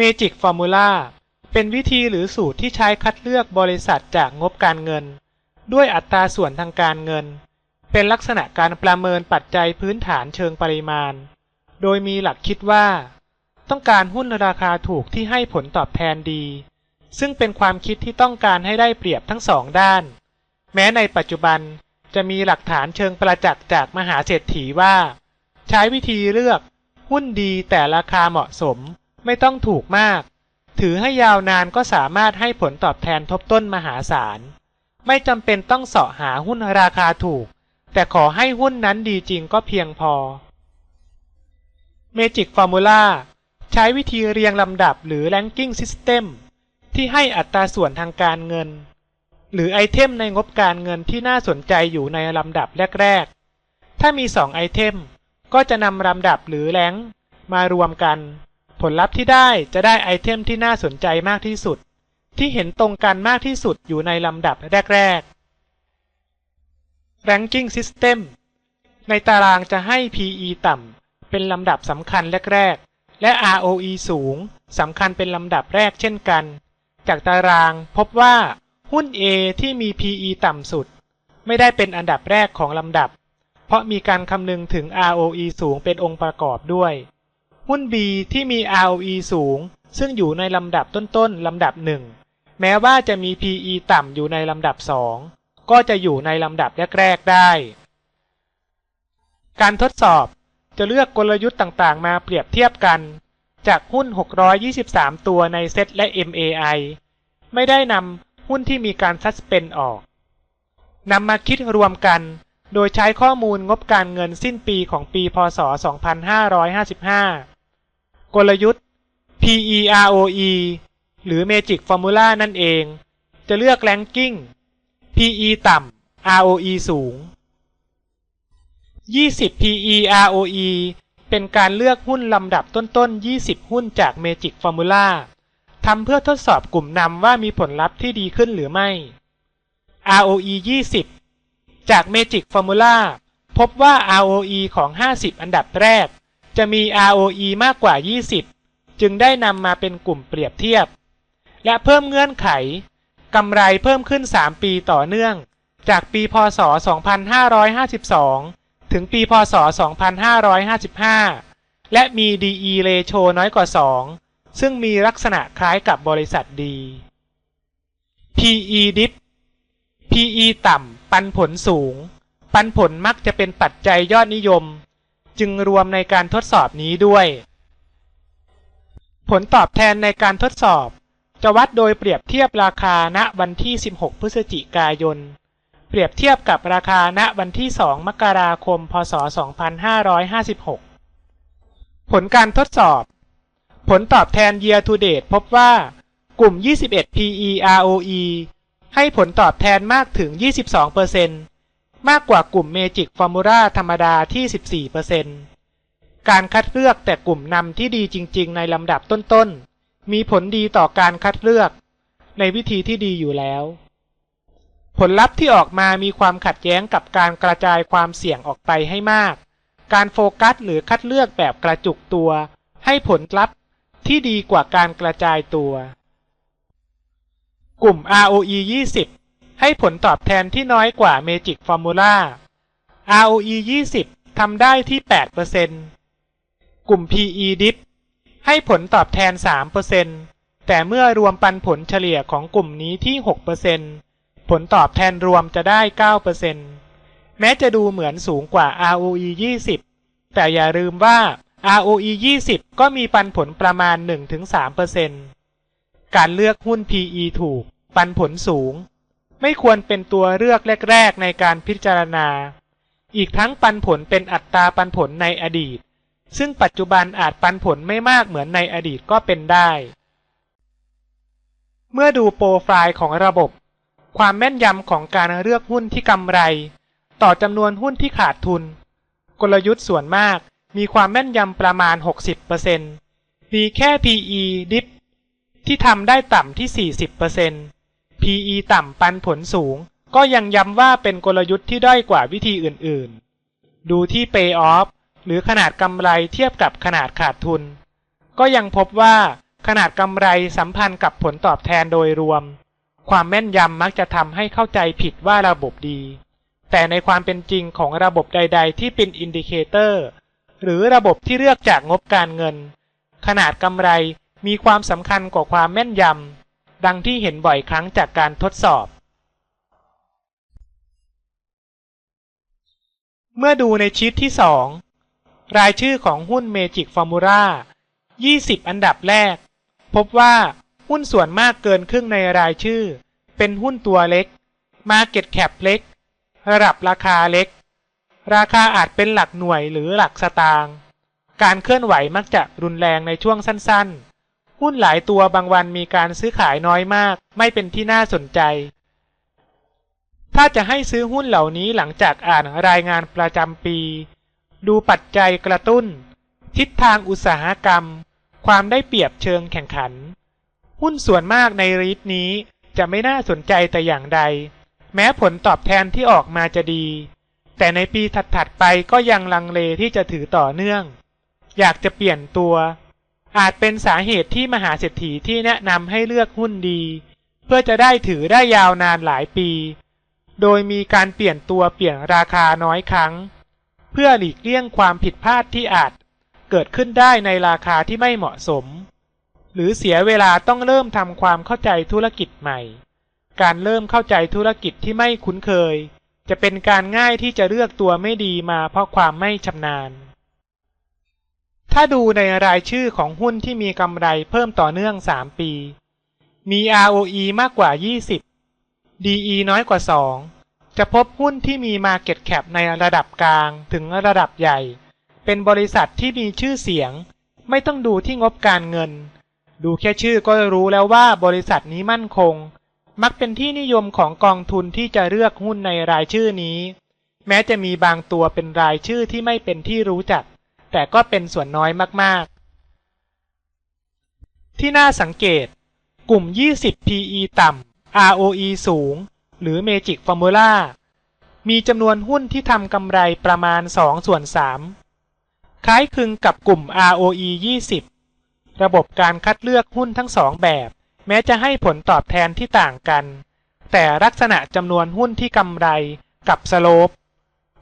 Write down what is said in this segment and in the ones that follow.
Magic Formula เป็นวิธีหรือสูตรที่ใช้คัดเลือกบริษัทจากงบการเงิน ด้วยอัตราส่วนทางการเงิน เป็นลักษณะการประเมินปัจจัยพื้นฐานเชิงปริมาณ โดยมีหลักคิดว่า ต้องการหุ้นราคาถูกที่ให้ผลตอบแทนดี ซึ่งเป็นความคิดที่ต้องการให้ได้เปรียบทั้งสองด้าน แม้ในปัจจุบันจะมีหลักฐานเชิงประจักษ์จากมหาเศรษฐีว่า ใช้วิธีเลือกหุ้นดีแต่ราคาเหมาะสม ไม่ต้องถูกมาก ถือให้ยาวนานก็สามารถให้ผลตอบแทนทบต้นมหาศาล ไม่จำเป็นต้องเสาะหาหุ้นราคาถูก แต่ขอให้หุ้นนั้นดีจริงก็เพียงพอ Magic Formula ใช้วิธีเรียงลำดับหรือ Ranking System ที่ให้อัตราส่วนทางการเงิน หรือไอเทมในงบการเงินที่น่าสนใจอยู่ในลำดับแรก ๆ ถ้ามี 2 ไอเทม ก็จะนำลำดับหรือแรงมารวมกัน ผลลัพธ์ที่ได้จะได้ไอเทมที่น่าสนใจมากที่สุด ที่เห็นตรงกันมากที่สุดอยู่ในลำดับแรกๆ Ranking System ในตารางจะให้ PE ต่ำเป็นลำดับสำคัญแรกๆ และ ROE สูงสำคัญเป็นลำดับแรกเช่นกัน จากตารางพบว่าหุ้น A ที่มี PE ต่ำสุด ไม่ได้เป็นอันดับแรกของลำดับ เพราะมีการคำนึงถึง ROE สูงเป็นองค์ประกอบด้วย หุ้น B ที่มี ROE สูง ซึ่งอยู่ในลำดับต้นๆลำดับหนึ่งแม้ว่าจะมี PE ต่ำอยู่ในลำดับสองก็จะอยู่ในลำดับแรกๆได้ การทดสอบจะเลือกกลยุทธ์ต่างๆ มาเปรียบเทียบกัน จากหุ้น 623 ตัวในเซตและ MAI ไม่ได้นำหุ้นที่มีการซัสเปนออกนำมาคิดรวมกันโดยใช้ข้อมูลงบการเงินสิ้นปีของปีพศ 2555 กลยุทธ์ PEROE หรือ Magic Formula นั่นเอง จะเลือก Ranking PE ต่ำ ROE สูง 20 PEROE เป็นการเลือกหุ้นลำดับต้นๆ 20 หุ้นจาก Magic Formula ทำเพื่อทดสอบกลุ่มนำว่ามีผลลัพธ์ที่ดีขึ้นหรือไม่ ROE 20 จาก Magic Formula พบว่า ROE ของ 50 อันดับแรก จะมี ROE มากกว่า 20 จึงได้นำมาเป็นกลุ่มเปรียบเทียบ และเพิ่มเงื่อนไขกำไรเพิ่มขึ้น 3 ปีต่อเนื่อง จากปีพศ 2552 ถึงปีพศ 2555 และมี DE ratio น้อยกว่า 2 ซึ่งมีลักษณะคล้ายกับบริษัทดี PE dip PE ต่ำ ปันผลสูง ปันผลมักจะเป็นปัจจัยยอดนิยม จึงรวมในการทดสอบนี้ด้วย ผลตอบแทนในการทดสอบ จะวัดโดยเปรียบเทียบราคาณวันที่ 16 พฤศจิกายน เปรียบเทียบกับราคาณวันที่ 2 มกราคม พศ 2556 ผลการทดสอบ ผลตอบแทน year to date พบว่ากลุ่ม 21 PE ROE ให้ผลตอบแทนมากถึง 22% มากกว่ากลุ่ม Magic Formula ธรรมดาที่ 14%การคัดเลือกแต่กลุ่มนำที่ดีจริง ๆ ในลำดับต้นๆ มีผลดีต่อการคัดเลือก ในวิธีที่ดีอยู่แล้ว ผลลัพธ์ที่ออกมามีความขัดแย้งกับการกระจายความเสี่ยงออกไปให้มาก การโฟกัสหรือคัดเลือกแบบกระจุกตัว ให้ผลลัพธ์ที่ดีกว่าการกระจายตัว กลุ่ม ROE 20 ให้ผลตอบแทนที่น้อยกว่า Magic Formula ROE 20 ทำได้ที่ 8%กลุ่ม PE Dip ให้ผลตอบแทน 3%แต่เมื่อรวมปันผลเฉลี่ยของกลุ่มนี้ที่ 6%ผลตอบแทนรวมจะได้ 9%แม้จะดูเหมือนสูงกว่า ROE 20 แต่อย่าลืมว่า ROE 20 ก็มีปันผลประมาณ 1-3%การเลือกหุ้น PE ถูก ปันผลสูง ไม่ควรเป็นตัวเลือกแรก ๆ ในการพิจารณา อีกทั้งปันผลเป็นอัตราปันผลในอดีต ซึ่งปัจจุบันอาจปันผลไม่มากเหมือนในอดีตก็เป็นได้ เมื่อดูโปรไฟล์ของระบบ ความแม่นยำของการเลือกหุ้นที่กำไร ต่อจำนวนหุ้นที่ขาดทุน กลยุทธ์ส่วนมากมีความแม่นยำประมาณ 60%มีแค่ PE dip ที่ทำได้ต่ำที่ 40% PE ต่ำปันผลสูง ก็ยังย้ำว่าเป็นกลยุทธ์ที่ด้อยกว่าวิธีอื่นๆ ดูที่ Payoff หรือขนาดกำไรเทียบกับขนาดขาดทุน ก็ยังพบว่าขนาดกำไรสัมพันธ์กับผลตอบแทนโดยรวม ความแม่นยำมักจะทำให้เข้าใจผิดว่าระบบดี แต่ในความเป็นจริงของระบบใด ๆ ที่เป็นอินดิเคเตอร์หรือระบบที่เลือกจากงบการเงิน ขนาดกำไรมีความสำคัญกว่าความแม่นยำ ดังที่เห็นบ่อยครั้งจากการทดสอบ เมื่อดูในชีตที่ 2 รายชื่อของหุ้นเมจิกฟอร์มูล่า20 อันดับแรก พบว่าหุ้นส่วนมากเกินครึ่งในรายชื่อ เป็นหุ้นตัวเล็ก Market Cap เล็ก ระดับราคาเล็ก ราคาอาจเป็นหลักหน่วยหรือหลักสตางค์การเคลื่อนไหวมักจะรุนแรงในช่วงสั้นๆ หุ้นหลายตัวบางวันมีการซื้อขายน้อยมาก ไม่เป็นที่น่าสนใจ ถ้าจะให้ซื้อหุ้นเหล่านี้หลังจากอ่านรายงานประจำปี ดูปัจจัยกระตุ้น ทิศทางอุตสาหกรรม ความได้เปรียบเชิงแข่งขัน หุ้นส่วนมากในรีทนี้จะไม่น่าสนใจแต่อย่างใด แม้ผลตอบแทนที่ออกมาจะดี แต่ในปีถัดๆไปก็ยังลังเลที่จะถือต่อเนื่อง อยากจะเปลี่ยนตัว อาจเป็นสาเหตุที่มหาเศรษฐีที่แนะนำให้เลือกหุ้นดี เพื่อจะได้ถือได้ยาวนานหลายปี โดยมีการเปลี่ยนตัวเปลี่ยนราคาน้อยครั้ง เพื่อหลีกเลี่ยงความผิดพลาดที่อาจเกิดขึ้นได้ในราคาที่ไม่เหมาะสม หรือเสียเวลาต้องเริ่มทำความเข้าใจธุรกิจใหม่ การเริ่มเข้าใจธุรกิจที่ไม่คุ้นเคย จะเป็นการง่ายที่จะเลือกตัวไม่ดีมาเพราะความไม่ชำนาญ ถ้าดูในรายชื่อของหุ้นที่มีกำไรเพิ่มต่อเนื่อง 3 ปี มี ROE มากกว่า 20 DE น้อยกว่า 2 จะพบหุ้นที่มี Market Cap ในระดับกลางถึงระดับใหญ่ เป็นบริษัทที่มีชื่อเสียง ไม่ต้องดูที่งบการเงิน ดูแค่ชื่อก็รู้แล้วว่าบริษัทนี้มั่นคง มักเป็นที่นิยมของกองทุนที่จะเลือกหุ้นในรายชื่อนี้ แม้จะมีบางตัวเป็นรายชื่อที่ไม่เป็นที่รู้จัก แต่ก็เป็นส่วนน้อยมากๆ ที่น่าสังเกต กลุ่ม 20 PE ต่ำ ROE สูง หรือ Magic Formula มีจำนวนหุ้นที่ทำกำไรประมาณ 2 ส่วน 3 คล้ายคลึงกับกลุ่ม ROE 20 ระบบการคัดเลือกหุ้นทั้งสองแบบ แม้จะให้ผลตอบแทนที่ต่างกัน แต่ลักษณะจำนวนหุ้นที่กำไรกับสโลป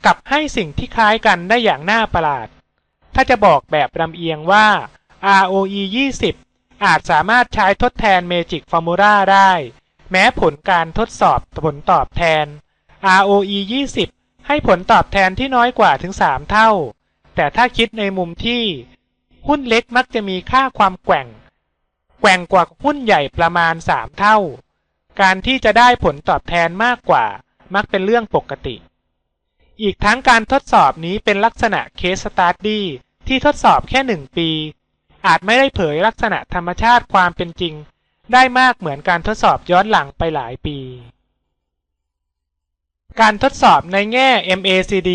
กับให้สิ่งที่คล้ายกันได้อย่างน่าประหลาด ถ้าจะบอกแบบลำเอียงว่า ROE 20 อาจสามารถใช้ทดแทน Magic Formula ได้ แม้ผลการทดสอบผลตอบแทน ROE 20 ให้ผลตอบแทนที่น้อยกว่าถึง 3 เท่า แต่ถ้าคิดในมุมที่ หุ้นเล็กมักจะมีค่าความแกว่ง แกว่งกว่าหุ้นใหญ่ประมาณ 3 เท่า การที่จะได้ผลตอบแทนมากกว่ามักเป็นเรื่องปกติ อีกทั้งการทดสอบนี้เป็นลักษณะเคสสตาร์ดี้ที่ทดสอบแค่หนึ่งปี อาจไม่ได้เผยลักษณะธรรมชาติความเป็นจริง ได้มากเหมือนการทดสอบย้อนหลังไปหลายปี การทดสอบในแง่ MACD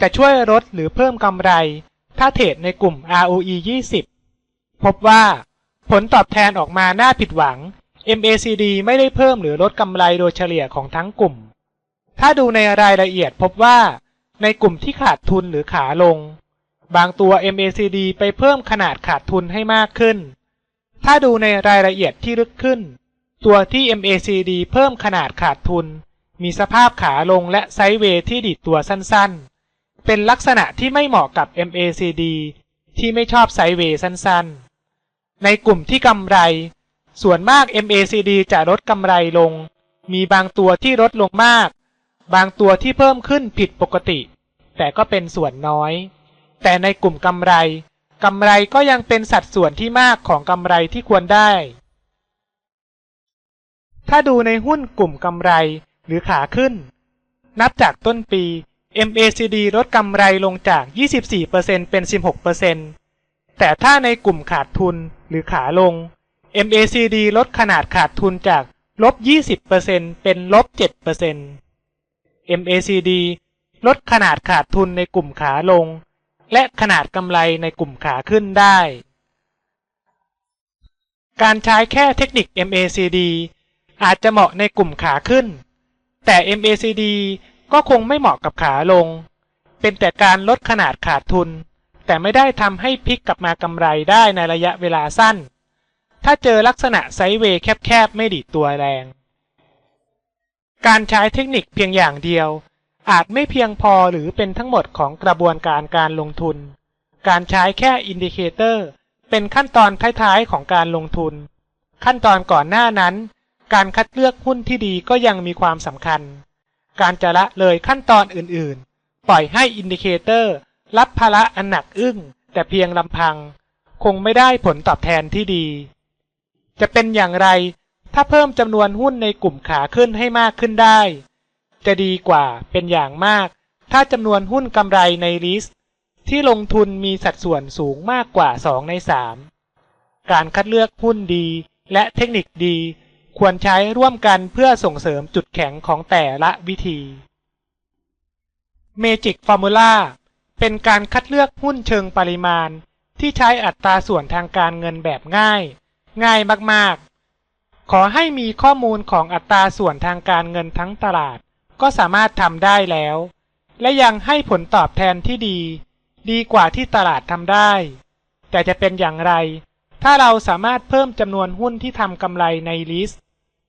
จะช่วยลดหรือเพิ่มกำไร ถ้าเทรดในกลุ่ม ROE 20 พบว่า ผลตอบแทนออกมาน่าผิดหวัง MACD ไม่ได้เพิ่มหรือลดกำไรโดยเฉลี่ยของทั้งกลุ่ม ถ้าดูในรายละเอียดพบว่า ในกลุ่มที่ขาดทุนหรือขาลง บางตัว MACD ไปเพิ่มขนาดขาดทุนให้มากขึ้น ถ้าดูในรายละเอียดที่ลึกขึ้น ตัวที่ MACD เพิ่มขนาดขาดทุน มีสภาพขาลงและไซด์เวย์ที่ดิดตัวสั้นๆ เป็นลักษณะที่ไม่เหมาะกับ MACD ที่ไม่ชอบไซด์เวย์สั้นๆ ในกลุ่มที่กำไร ส่วนมาก MACD จะลดกำไรลง มีบางตัวที่ลดลงมาก บางตัวที่เพิ่มขึ้นผิดปกติ แต่ก็เป็นส่วนน้อย แต่ในกลุ่มกำไรกำไรก็ยังเป็นสัดส่วนที่มากของกำไรที่ควรได้ ถ้าดูในหุ้นกลุ่มกำไรหรือขาขึ้น นับจากต้นปี MACD ลดกำไรลงจาก 24%เป็น 16%แต่ถ้าในกลุ่มขาดทุนหรือขาลง MACD ลดขนาดขาดทุนจากลบ 20%เป็นลบ 7% MACD ลดขนาดขาดทุนในกลุ่มขาลง และขนาดกำไรในกลุ่มขาขึ้นได้ การใช้แค่เทคนิค MACD อาจจะเหมาะในกลุ่มขาขึ้น แต่ MACD ก็คงไม่เหมาะกับขาลง เป็นแต่การลดขนาดขาดทุน แต่ไม่ได้ทำให้พลิกกลับมากำไรได้ในระยะเวลาสั้น ถ้าเจอลักษณะไซด์เวย์แคบๆไม่ดีดตัวแรง การใช้เทคนิคเพียงอย่างเดียว อาจไม่เพียงพอหรือเป็นทั้งหมดของกระบวนการการลงทุน การใช้แค่อินดิเคเตอร์เป็นขั้นตอนท้ายๆของการลงทุน ขั้นตอนก่อนหน้านั้น การคัดเลือกหุ้นที่ดีก็ยังมีความสำคัญ การจะละเลยขั้นตอนอื่นๆ ปล่อยให้อินดิเคเตอร์รับภาระอันหนักอึ้ง แต่เพียงลำพัง คงไม่ได้ผลตอบแทนที่ดี จะเป็นอย่างไร ถ้าเพิ่มจำนวนหุ้นในกลุ่มขาขึ้นให้มากขึ้นได้ จะดีกว่าเป็นอย่างมาก ถ้าจำนวนหุ้นกำไรในลิสต์ที่ลงทุนมีสัดส่วนสูงมากกว่า 2 ใน 3 การคัดเลือกหุ้นดีและเทคนิคดี ควรใช้ร่วมกันเพื่อส่งเสริมจุดแข็งของแต่ละวิธี Magic Formula เป็นการคัดเลือกหุ้นเชิงปริมาณ ที่ใช้อัตราส่วนทางการเงินแบบง่าย ง่ายมากๆ ขอให้มีข้อมูลของอัตราส่วนทางการเงินทั้งตลาด ก็สามารถทำได้แล้ว และยังให้ผลตอบแทนที่ดี ดีกว่าที่ตลาดทำได้ แต่จะเป็นอย่างไร ถ้าเราสามารถเพิ่มจำนวนหุ้นที่ทำกำไรในลิสต์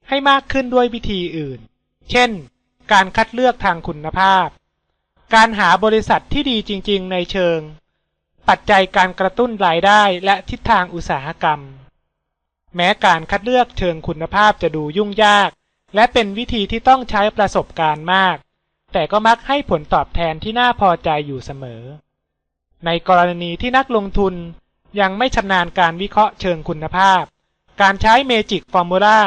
ให้มากขึ้นด้วยวิธีอื่น เช่น การคัดเลือกทางคุณภาพ การหาบริษัทที่ดีจริง ๆ ในเชิง ปัจจัยการกระตุ้นรายได้และทิศทางอุตสาหกรรม แม้การคัดเลือกเชิงคุณภาพจะดูยุ่งยาก และเป็นวิธีที่ต้องใช้ประสบการณ์มาก แต่ก็มักให้ผลตอบแทนที่น่าพอใจอยู่เสมอ ในกรณีที่นักลงทุนยังไม่ชำนาญการวิเคราะห์เชิงคุณภาพ การใช้เมจิกฟอร์มูลา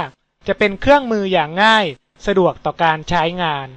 จะเป็นเครื่องมืออย่างง่าย สะดวกต่อการใช้งาน